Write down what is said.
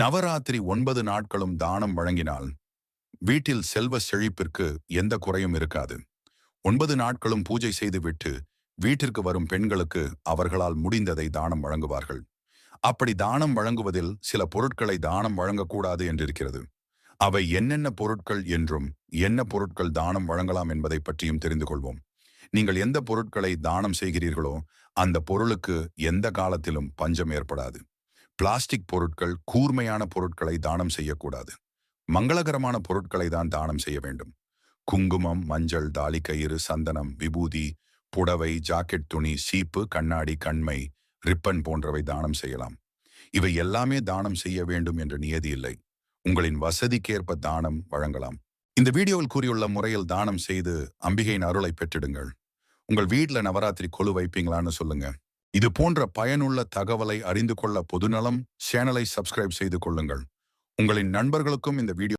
நவராத்திரி ஒன்பது நாட்களும் தானம் வழங்கினால் வீட்டில் செல்வ செழிப்பிற்கு எந்த குறையும் இருக்காது. ஒன்பது நாட்களும் பூஜை செய்துவிட்டு வீட்டிற்கு வரும் பெண்களுக்கு அவர்களால் முடிந்ததை தானம் வழங்குவார்கள். அப்படி தானம் வழங்குவதில் சில பொருட்களை தானம் வழங்கக்கூடாது என்றிருக்கிறது. அவை என்னென்ன பொருட்கள் என்றும் என்ன பொருட்கள் தானம் வழங்கலாம் என்பதை பற்றியும் தெரிந்து கொள்வோம். நீங்கள் எந்த பொருட்களை தானம் செய்கிறீர்களோ அந்த பொருளுக்கு எந்த காலத்திலும் பஞ்சம் ஏற்படாது. பிளாஸ்டிக் பொருட்கள் கூர்மையான பொருட்களை தானம் செய்யக்கூடாது. மங்களகரமான பொருட்களை தான் தானம் செய்ய வேண்டும். குங்குமம் மஞ்சள் தாலி கயிறு சந்தனம் விபூதி புடவை ஜாக்கெட் துணி சீப்பு கண்ணாடி கண்மை ரிப்பன் போன்றவை தானம் செய்யலாம். இவை எல்லாமே தானம் செய்ய வேண்டும் என்ற நியதி இல்லை. உங்களின் வசதிக்கேற்ப தானம் வழங்கலாம். இந்த வீடியோவில் கூறியுள்ள முறையில் தானம் செய்து அம்பிகையின் அருளை பெற்றிடுங்கள். உங்கள் வீட்டில் நவராத்திரி கொலு வைப்பீங்களான்னு சொல்லுங்க. இது போன்ற பயனுள்ள தகவலை அறிந்து கொள்ள பொதுநலம் சேனலை சப்ஸ்கிரைப் செய்து கொள்ளுங்கள். உங்களின் நண்பர்களுக்கும் இந்த வீடியோ